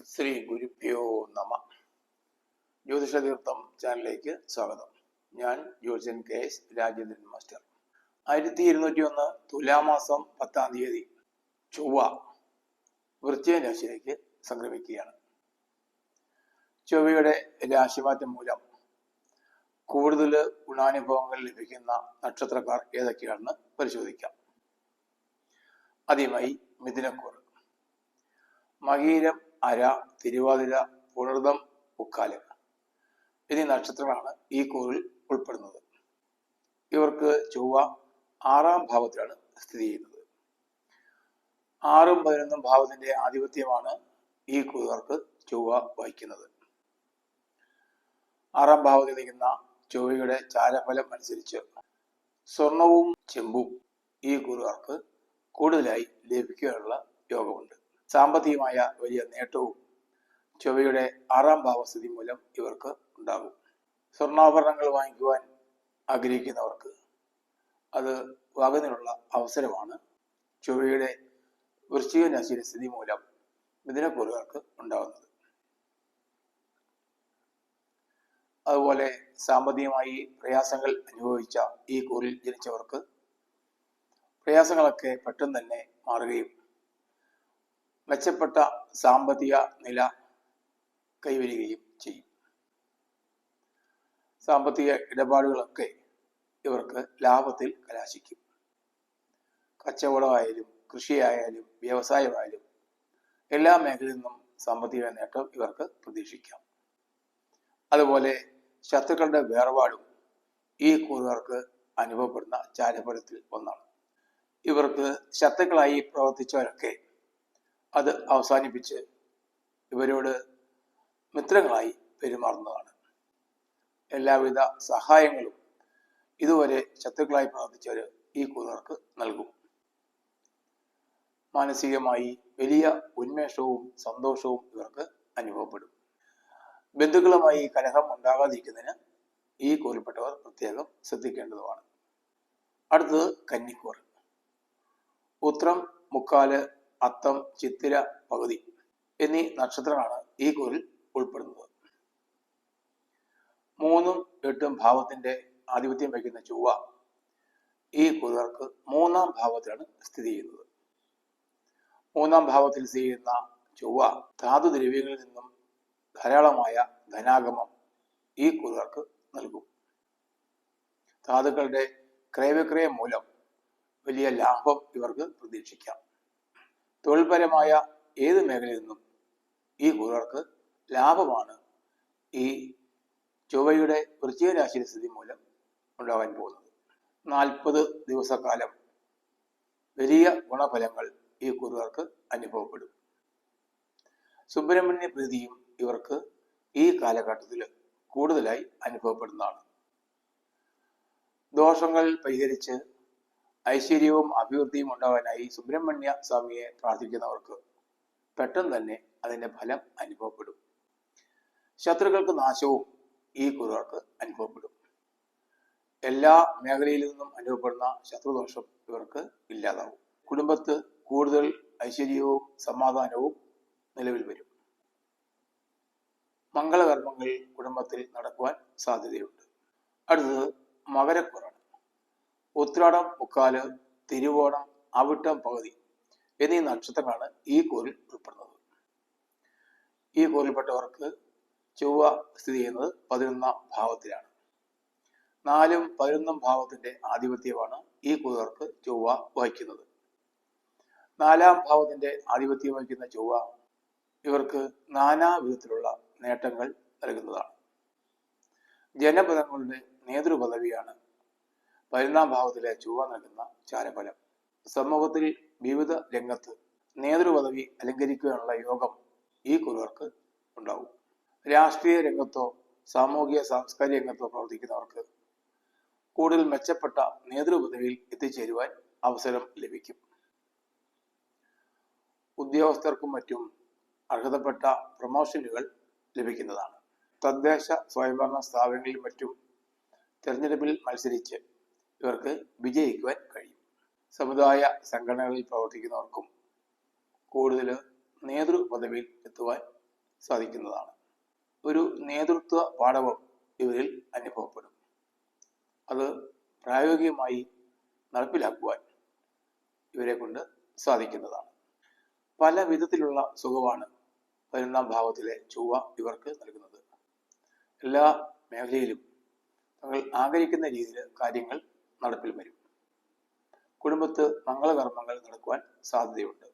ശ്രീ ഗുരുഭ്യോ നമ. ജ്യോതിഷതീർത്ഥം ചാനലിലേക്ക് സ്വാഗതം. ഞാൻ ജ്യോതിഷൻ കെ എസ് രാജേന്ദ്രൻ മാസ്റ്റർ. ആയിരത്തി ഇരുന്നൂറ്റി ഒന്ന് തുലാമാസം പത്താം തീയതി ചൊവ്വ വൃശ്ചിക രാശിയിലേക്ക് സംക്രമിക്കുകയാണ്. ചൊവ്വയുടെ രാശിമാറ്റം മൂലം കൂടുതൽ ഗുണാനുഭവങ്ങൾ ലഭിക്കുന്ന നക്ഷത്രക്കാർ ഏതൊക്കെയാണെന്ന് പരിശോധിക്കാം. ആദ്യമായി മിഥുനക്കൂർ മകീരം അര തിരുവാതിര പുണർദം ഉക്കാൽ എന്നീ നക്ഷത്രങ്ങളാണ് ഈ കൂറിൽ ഉൾപ്പെടുന്നത്. ഇവർക്ക് ചൊവ്വ ആറാം ഭാവത്തിലാണ് സ്ഥിതി ചെയ്യുന്നത്. ആറും പതിനൊന്നും ഭാവത്തിന്റെ ആധിപത്യമാണ് ഈ കൂറുകാർക്ക് ചൊവ്വ വഹിക്കുന്നത്. ആറാം ഭാവത്തിൽ നിൽക്കുന്ന ചൊവ്വയുടെ ചാരഫലം അനുസരിച്ച് സ്വർണവും ചെമ്പും ഈ കൂറുകാർക്ക് കൂടുതലായി ലഭിക്കാനുള്ള യോഗമുണ്ട്. സാമ്പത്തികമായ വലിയ നേട്ടവും ചൊവ്വയുടെ ആറാം ഭാവസ്ഥിതി മൂലം ഇവർക്ക് ഉണ്ടാകും. സ്വർണാഭരണങ്ങൾ വാങ്ങിക്കുവാൻ ആഗ്രഹിക്കുന്നവർക്ക് അത് വാങ്ങുന്നതിനുള്ള അവസരമാണ് ചൊവ്വയുടെ വൃശ്ചിക രാശിയുടെ സ്ഥിതി മൂലം മിഥുനക്കൂറുകാർക്ക് ഉണ്ടാകുന്നത്. അതുപോലെ സാമ്പത്തികമായി പ്രയാസങ്ങൾ അനുഭവിച്ച ഈ കൂറിൽ ജനിച്ചവർക്ക് പ്രയാസങ്ങളൊക്കെ പെട്ടെന്ന് തന്നെ മാറുകയും മെച്ചപ്പെട്ട സാമ്പത്തിക നില കൈവരികയും ചെയ്യും. സാമ്പത്തിക ഇടപാടുകളൊക്കെ ഇവർക്ക് ലാഭത്തിൽ കലാശിക്കും. കച്ചവടമായാലും കൃഷിയായാലും വ്യവസായമായാലും എല്ലാ മേഖലയിൽ നിന്നും സാമ്പത്തിക നേട്ടം ഇവർക്ക് പ്രതീക്ഷിക്കാം. അതുപോലെ ശത്രുക്കളുടെ വേർപാടും ഈ കൂറുകാർക്ക് അനുഭവപ്പെടുന്ന ചാരഫലത്തിൽ ഒന്നാണ്. ഇവർക്ക് ശത്രുക്കളായി പ്രവർത്തിച്ചവരൊക്കെ അത് അവസാനിപ്പിച്ച് ഇവരോട് മിത്രങ്ങളായി പെരുമാറുന്നതാണ്. എല്ലാവിധ സഹായങ്ങളും ഇതുവരെ ശത്രുക്കളായി പ്രവർത്തിച്ചവർ ഈ കൂതർക്ക് നൽകും. മാനസികമായി വലിയ ഉന്മേഷവും സന്തോഷവും ഇവർക്ക് അനുഭവപ്പെടും. ബന്ധുക്കളുമായി കലഹം ഉണ്ടാകാതിരിക്കുന്നതിന് ഈ കൂറിൽപ്പെട്ടവർ പ്രത്യേകം ശ്രദ്ധിക്കേണ്ടതുമാണ്. അടുത്തത് കന്നിക്കൂർ ഉത്രം മുക്കാൽ അത്തം ചിത്തിര പകുതി എന്നീ നക്ഷത്രങ്ങളാണ് ഈ കൂറിൽ ഉൾപ്പെടുന്നത്. മൂന്നും എട്ടും ഭാവത്തിന്റെ ആധിപത്യം വയ്ക്കുന്ന ചൊവ്വ ഈ കുറുകർക്ക് മൂന്നാം ഭാവത്തിലാണ് സ്ഥിതി ചെയ്യുന്നത്. മൂന്നാം ഭാവത്തിൽ സ്ഥിതി ചെയ്യുന്ന ചൊവ്വ ധാതു ദ്രവ്യങ്ങളിൽ നിന്നും ധാരാളമായ ധനാഗമം ഈ കുറുകർക്ക് നൽകും. ധാതുക്കളുടെ ക്രയവിക്രയം മൂലം വലിയ ലാഭം ഇവർക്ക് പ്രതീക്ഷിക്കാം. തൊഴിൽപരമായ ഏത് മേഖലയിൽ നിന്നും ഈ ഗുരുവർക്ക് ലാഭമാണ്? ഈ ചൊവ്വയുടെ വൃശ്ചിക രാശിയുടെ സ്ഥിതി മൂലം ഉണ്ടാകാൻ പോകുന്നത്. നാൽപ്പത് ദിവസക്കാലം വലിയ ഗുണഫലങ്ങൾ ഈ ഗുരുവർക്ക് അനുഭവപ്പെടും. സുബ്രഹ്മണ്യ പ്രീതിയും ഇവർക്ക് ഈ കാലഘട്ടത്തിൽ കൂടുതലായി അനുഭവപ്പെടുന്നതാണ്. ദോഷങ്ങൾ പരിഹരിച്ച് ഐശ്വര്യവും അഭിവൃദ്ധിയും ഉണ്ടാകാനായി സുബ്രഹ്മണ്യ സ്വാമിയെ പ്രാർത്ഥിക്കുന്നവർക്ക് പെട്ടെന്ന് തന്നെ അതിന്റെ ഫലം അനുഭവപ്പെടും. ശത്രുക്കൾക്ക് നാശവും ഈ കുറുകൾക്ക് അനുഭവപ്പെടും. എല്ലാ മേഖലയിൽ നിന്നും അനുഭവപ്പെടുന്ന ശത്രുദോഷം ഇവർക്ക് ഇല്ലാതാവും. കുടുംബത്ത് കൂടുതൽ ഐശ്വര്യവും സമാധാനവും നിലവിൽ വരും. മംഗളകർമ്മങ്ങൾ കുടുംബത്തിൽ നടക്കുവാൻ സാധ്യതയുണ്ട്. അടുത്തത് മകരക്കുറാണ് ഉത്രാടം മുക്കാൽ തിരുവോണം അവിട്ടം പകുതി എന്നീ നക്ഷത്രങ്ങളാണ് ഈ കോരിൽ ഉൾപ്പെടുന്നത്. ഈ കോരിൽപ്പെട്ടവർക്ക് ചൊവ്വ സ്ഥിതി ചെയ്യുന്നത് പതിനൊന്നാം ഭാവത്തിലാണ്. നാലും പതിനൊന്നും ഭാവത്തിന്റെ ആധിപത്യമാണ് ഈ കൂതർക്ക് ചൊവ്വ വഹിക്കുന്നത്. നാലാം ഭാവത്തിന്റെ ആധിപത്യം വഹിക്കുന്ന ചൊവ്വ ഇവർക്ക് നാനാ വിധത്തിലുള്ള നേട്ടങ്ങൾ നൽകുന്നതാണ്. ജനപദങ്ങളുടെ നേതൃപദവിയാണ് പതിനൊന്നാം ഭാവത്തിലെ ചൊവ്വ നൽകുന്ന ചാരഫലം. സമൂഹത്തിൽ വിവിധ രംഗത്ത് നേതൃപദവി അലങ്കരിക്കുവാനുള്ള യോഗം ഈ കുറവർക്ക് ഉണ്ടാവും. രാഷ്ട്രീയ രംഗത്തോ സാമൂഹിക സാംസ്കാരിക രംഗത്തോ പ്രവർത്തിക്കുന്നവർക്ക് കൂടുതൽ മെച്ചപ്പെട്ട നേതൃപദവിയിൽ എത്തിച്ചേരുവാൻ അവസരം ലഭിക്കും. ഉദ്യോഗസ്ഥർക്കും മറ്റും അർഹതപ്പെട്ട പ്രൊമോഷനുകൾ ലഭിക്കുന്നതാണ്. തദ്ദേശ സ്വയംഭരണ സ്ഥാപനങ്ങളിൽ മറ്റും തെരഞ്ഞെടുപ്പിൽ മത്സരിച്ച് ഇവർക്ക് വിജയിക്കുവാൻ കഴിയും. സമുദായ സംഘടനകളിൽ പ്രവർത്തിക്കുന്നവർക്കും കൂടുതൽ നേതൃപദവിയിൽ എത്തുവാൻ സാധിക്കുന്നതാണ്. ഒരു നേതൃത്വ പാഠവും ഇവരിൽ അനുഭവപ്പെടും. അത് പ്രായോഗികമായി നടപ്പിലാക്കുവാൻ ഇവരെ കൊണ്ട് സാധിക്കുന്നതാണ്. പല വിധത്തിലുള്ള സുഖമാണ് പതിനൊന്നാം ഭാവത്തിലെ ചൊവ്വ ഇവർക്ക് നൽകുന്നത്. എല്ലാ മേഖലയിലും തങ്ങൾ ആഗ്രഹിക്കുന്ന രീതിയിൽ കാര്യങ്ങൾ നടപ്പിൽ വരും. കുടുംബത്ത് മംഗളകർമ്മങ്ങൾ നടക്കുവാൻ സാധ്യതയുണ്ട്.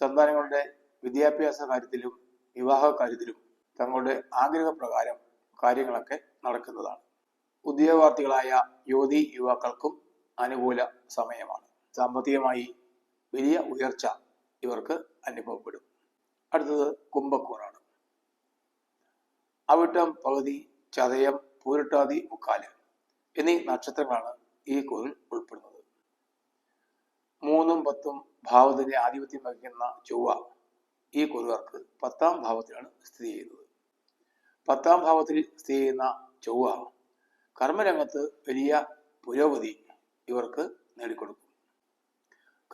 സന്താനങ്ങളുടെ വിദ്യാഭ്യാസ കാര്യത്തിലും വിവാഹ കാര്യത്തിലും തങ്ങളുടെ ആഗ്രഹപ്രകാരം കാര്യങ്ങളൊക്കെ നടക്കുന്നതാണ്. ഉദ്യോഗാർത്ഥികളായ യുവതി യുവാക്കൾക്കും അനുകൂല സമയമാണ്. സാമ്പത്തികമായി വലിയ ഉയർച്ച ഇവർക്ക് അനുഭവപ്പെടും. അടുത്തത് കുംഭക്കൂറാണ്. അവിട്ടം പകുതി ചതയം പൂരിട്ടാതി മുക്കാൽ. എന്നീ നക്ഷത്രങ്ങളാണ് ഈ കോവിൽ ഉൾപ്പെടുന്നത്. മൂന്നും പത്തും ഭാവത്തിന്റെ ആധിപത്യം വഹിക്കുന്ന ചൊവ്വ ഈ കുറുകാർക്ക് പത്താം ഭാവത്തിലാണ് സ്ഥിതി ചെയ്യുന്നത്. പത്താം ഭാവത്തിൽ സ്ഥിതി ചെയ്യുന്ന ചൊവ്വ കർമ്മരംഗത്ത് വലിയ പുരോഗതി ഇവർക്ക് നേടിക്കൊടുക്കും.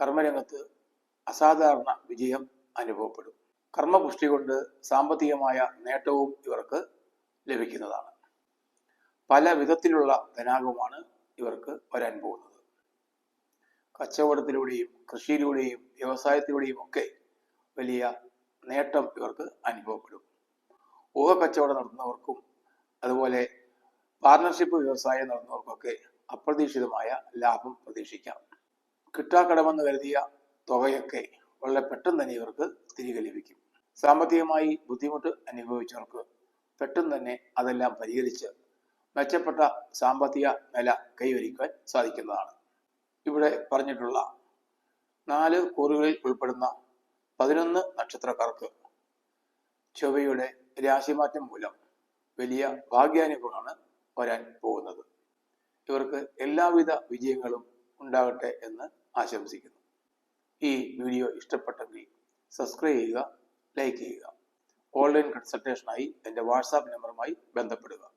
കർമ്മരംഗത്ത് അസാധാരണ വിജയം അനുഭവപ്പെടും. കർമ്മപുഷ്ടി കൊണ്ട് സാമ്പത്തികമായ നേട്ടവും ഇവർക്ക് ലഭിക്കുന്നതാണ്. പല വിധത്തിലുള്ള ധനാഗമാണ് ഇവർക്ക് വരാൻ പോകുന്നത്. കച്ചവടത്തിലൂടെയും കൃഷിയിലൂടെയും വ്യവസായത്തിലൂടെയും ഒക്കെ വലിയ നേട്ടം ഇവർക്ക് അനുഭവപ്പെടും. ഊഹ കച്ചവടം നടത്തുന്നവർക്കും അതുപോലെ പാർട്ണർഷിപ്പ് വ്യവസായം നടത്തുന്നവർക്കൊക്കെ അപ്രതീക്ഷിതമായ ലാഭം പ്രതീക്ഷിക്കാം. കിട്ടാക്കടമെന്ന് കരുതിയ തുകയൊക്കെ വളരെ പെട്ടെന്ന് തന്നെ ഇവർക്ക് തിരികെ ലഭിക്കും. സാമ്പത്തികമായി ബുദ്ധിമുട്ട് അനുഭവിച്ചവർക്ക് പെട്ടെന്ന് തന്നെ അതെല്ലാം പരിഹരിച്ച് മെച്ചപ്പെട്ട സാമ്പത്തിക നില കൈവരിക്കാൻ സാധിക്കുന്നതാണ്. ഇവിടെ പറഞ്ഞിട്ടുള്ള നാല് കൂറുകളിൽ ഉൾപ്പെടുന്ന പതിനൊന്ന് നക്ഷത്രക്കാർക്ക് ചൊവ്വയുടെ രാശിമാറ്റം മൂലം വലിയ ഭാഗ്യാനുഭവമാണ് വരാൻ പോകുന്നത്. ഇവർക്ക് എല്ലാവിധ വിജയങ്ങളും ഉണ്ടാകട്ടെ എന്ന് ആശംസിക്കുന്നു. ഈ വീഡിയോ ഇഷ്ടപ്പെട്ടെങ്കിൽ സബ്സ്ക്രൈബ് ചെയ്യുക ലൈക്ക് ചെയ്യുക. ഓൺലൈൻ കൺസൾട്ടേഷനായി എന്റെ വാട്സാപ്പ് നമ്പറുമായി ബന്ധപ്പെടുക.